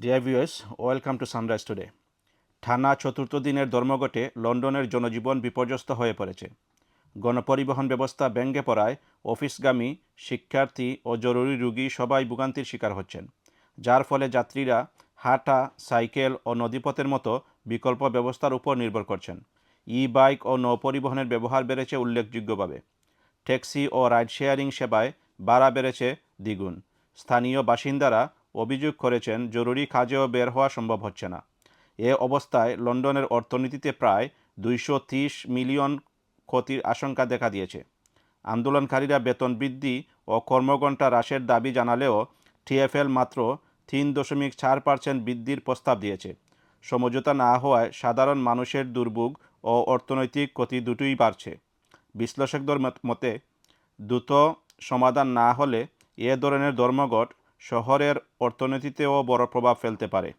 Dear viewers welcome to Sunrise Today টানা চতুর্থ দিনের ধর্মঘটে লন্ডনের জনজীবন বিপর্যস্ত হয়ে পড়েছে। গণপরিবহন ব্যবস্থা ব্যঙ্গে পড়ায় অফিসগামী, শিক্ষার্থী ও জরুরি রুগী সবাই ভোগান্তির শিকার হচ্ছেন। যার ফলে যাত্রীরা হাঁটা, সাইকেল ও নদীপথের মতো বিকল্প ব্যবস্থার উপর নির্ভর করছেন। ই বাইক ও নৌপরিবহনের ব্যবহার বেড়েছে উল্লেখযোগ্যভাবে। ট্যাক্সি ও রাইড শেয়ারিং সেবায় ভাড়া বেড়েছে দ্বিগুণ। স্থানীয় বাসিন্দারা অভিযোগ করেছেন, জরুরি কাজেও বের হওয়া সম্ভব হচ্ছে না। এ অবস্থায় লন্ডনের অর্থনীতিতে প্রায় দুইশো ত্রিশ মিলিয়ন ক্ষতির আশঙ্কা দেখা দিয়েছে। আন্দোলনকারীরা বেতন বৃদ্ধি ও কর্মঘণ্টা হ্রাসের দাবি জানালেও টিএফএল মাত্র তিন দশমিক চার পার্সেন্ট বৃদ্ধির প্রস্তাব দিয়েছে। সমঝোতা না হওয়ায় সাধারণ মানুষের দুর্ভোগ ও অর্থনৈতিক ক্ষতি দুটোই বাড়ছে। বিশ্লেষকদের মত- মতে দ্রুত সমাধান না হলে এ ধরনের ধর্মঘট শহরের অর্থনীতিতেও বড় প্রভাব ফেলতে পারে।